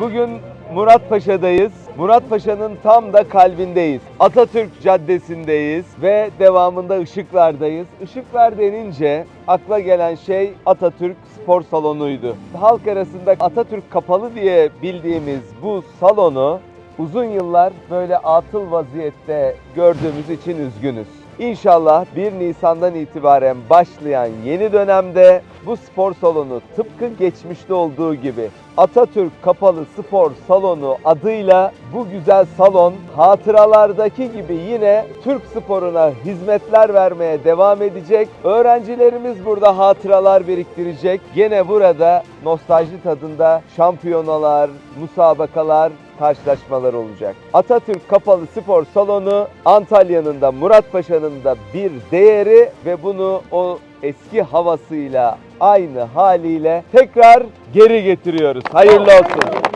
Bugün Muratpaşa'dayız. Muratpaşa'nın tam da kalbindeyiz. Atatürk Caddesi'ndeyiz ve devamında Işıklar'dayız. Işıklar denince akla gelen şey Atatürk Spor Salonu'ydu. Halk arasında Atatürk Kapalı diye bildiğimiz bu salonu uzun yıllar böyle atıl vaziyette gördüğümüz için üzgünüz. İnşallah 1 Nisan'dan itibaren başlayan yeni dönemde bu spor salonu tıpkı geçmişte olduğu gibi Atatürk Kapalı Spor Salonu adıyla bu güzel salon hatıralardaki gibi yine Türk sporuna hizmetler vermeye devam edecek. Öğrencilerimiz burada hatıralar biriktirecek. Gene burada nostalji tadında şampiyonalar, musabakalar, karşılaşmalar olacak. Atatürk Kapalı Spor Salonu Antalya'nın da Muratpaşa'nın da bir değeri ve bunu o eski havasıyla aynı haliyle tekrar geri getiriyoruz. Hayırlı olsun.